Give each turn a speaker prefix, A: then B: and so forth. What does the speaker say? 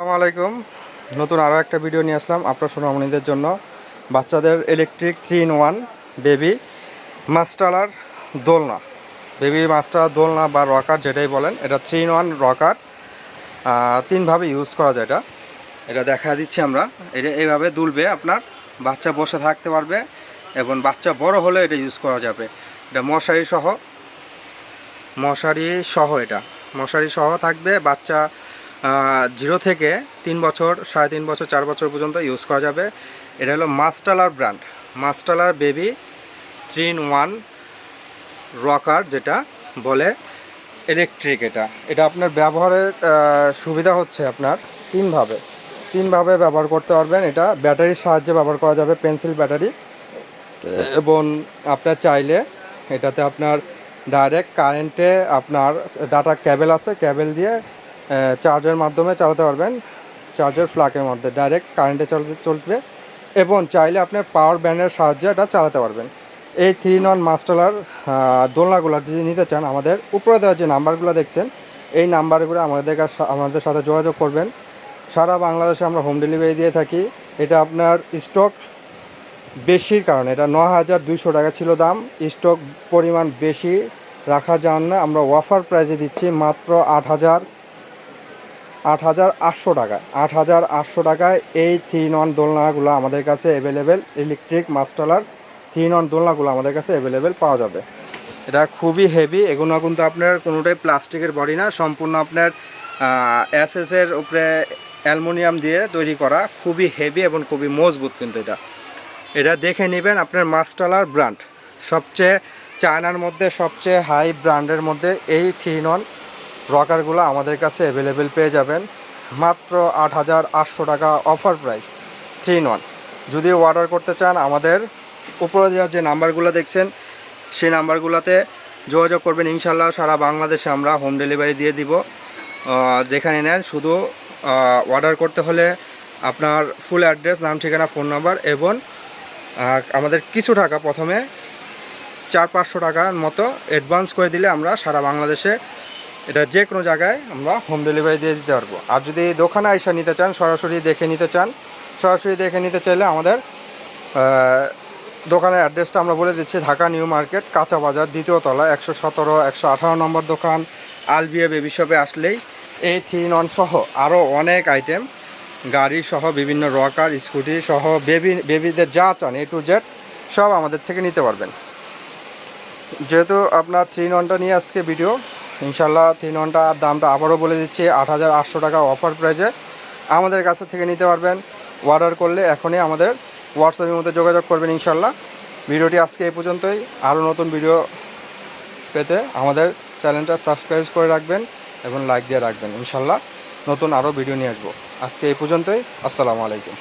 A: আসসালামু আলাইকুম। নতুন আরও একটা ভিডিও নিয়ে আসলাম আপনার সোনামণিদের জন্য। বাচ্চাদের electric three in one baby Mastela দোলনা। বেবি মাস্টার দোলনা বা রকার যেটাই বলেন, এটা থ্রি ইন ওয়ান রকার তিনভাবে ইউজ করা যায় এটা। এটা দেখা দিচ্ছি আমরা। এটা এইভাবে দুলবে আপনার। বাচ্চা বসে থাকতে পারবে এবং বাচ্চা বড় হলে এটা ইউজ করা যাবে। এটা মশারি সহ। মশারি সহ এটা। মশারি সহ থাকবে বাচ্চা জিরো থেকে তিন বছর, সাড়ে তিন বছর, চার বছর পর্যন্ত ইউজ করা যাবে। এটা হলো Mastela brand Mastela baby three in one rocker যেটা বলে ইলেকট্রিক এটা। এটা আপনার ব্যবহারের সুবিধা হচ্ছে আপনার তিনভাবে তিনভাবে ব্যবহার করতে পারবেন। এটা ব্যাটারির সাহায্যে ব্যবহার করা যাবে পেন্সিল ব্যাটারি। এবং আপনার চাইলে এটাতে আপনার ডাইরেক্ট কারেন্টে আপনার ডাটা ক্যাবেল আছে ক্যাবেল দিয়ে চার্জের মাধ্যমে চালাতে পারবেন। চার্জের ফ্লাকের মধ্যে ডাইরেক্ট কারেন্টে চলতে, চলবে এবং চাইলে আপনার পাওয়ার ব্যান্ডের সাহায্যে এটা চালাতে পারবেন। এই থ্রি নন মাস্টালার দোলনাগুলো যদি নিতে চান, আমাদের উপরে দেওয়া যে নাম্বারগুলো দেখছেন, এই নাম্বারগুলো আমাদের আমাদের সাথে যোগাযোগ করবেন। সারা বাংলাদেশে আমরা হোম ডেলিভারি দিয়ে থাকি। এটা আপনার স্টক বেশির কারণে, এটা ন হাজার দুইশো টাকা ছিল দাম। স্টক পরিমাণ বেশি রাখার জন্য আমরা অফার প্রাইজে দিচ্ছি মাত্র আট হাজার আট হাজার আটশো টাকায় আট হাজার আটশো টাকায় এই থ্রি নন দোলনাগুলো আমাদের কাছে available electric Mastela three non দোলনাগুলো আমাদের কাছে অ্যাভেলেবেল পাওয়া যাবে। এটা খুবই হেভি এগুলো কিন্তু আপনার কোনোটাই প্লাস্টিকের বডি না, সম্পূর্ণ আপনার এর উপরে অ্যালুমিনিয়াম দিয়ে তৈরি করা, খুবই হেভি এবং খুবই মজবুত কিন্তু এটা। এটা দেখে নেবেন আপনার মাস্টালার ব্র্যান্ড সবচেয়ে চায়নার মধ্যে সবচেয়ে হাই ব্র্যান্ডের মধ্যে এই থ্রি নন রকারগুলো আমাদের কাছে অ্যাভেলেবেল পেয়ে যাবেন। মাত্র আট হাজার আটশো টাকা অফার প্রাইস থ্রি নন যদি অর্ডার করতে চান আমাদের উপরে দেওয়া যে নাম্বারগুলো দেখছেন, সেই নাম্বারগুলোতে যোগাযোগ করবেন। ইনশাল্লাহ সারা বাংলাদেশে আমরা হোম ডেলিভারি দিয়ে দিব। যেখানে নেন শুধু অর্ডার করতে হলে আপনার ফুল অ্যাড্রেস নাম, ঠিকানা ফোন নাম্বার এবং আমাদের কিছু টাকা প্রথমে চার পাঁচশো টাকার মতো অ্যাডভান্স করে দিলে আমরা সারা বাংলাদেশে এটা যে কোনো জায়গায় আমরা হোম ডেলিভারি দিয়ে দিতে পারব। আর যদি দোকানে এসে নিতে চান, সরাসরি দেখে নিতে চান, সরাসরি দেখে নিতে চাইলে আমাদের দোকানের অ্যাড্রেসটা আমরা বলে দিচ্ছি, ঢাকা নিউ মার্কেট, কাঁচা বাজার, দ্বিতীয় তলা, একশো সতেরো, একশো আঠারো নম্বর দোকান, আলবিয়া বেবি শপে আসলেই এই থ্রি নন সহ আরও অনেক আইটেম গাড়ি সহ বিভিন্ন রকার স্কুটি সহ বেবি বেবিদের যা চান এ টু জেড সব আমাদের থেকে নিতে পারবেন। যেহেতু আপনার থ্রি ননটা নিয়ে আজকে ভিডিও ইনশাল্লাহ থ্রি ননটার দামটা আবারও বলে দিচ্ছি, আট হাজার আটশো টাকা অফার প্রাইজে আমাদের কাছে থেকে নিতে পারবেন অর্ডার করলে এখনই আমাদের হোয়াটসঅ্যাপের মধ্যে যোগাযোগ করবেন ইনশাল্লাহ ভিডিওটি আজকে এই পর্যন্তই। আরও নতুন ভিডিও পেতে আমাদের চ্যানেলটা সাবস্ক্রাইব করে রাখবেন এবং লাইক দিয়ে রাখবেন। ইনশাল্লাহ নতুন আরও ভিডিও নিয়ে আসব। আজকে এই পর্যন্তই। আসসালামু আলাইকুম।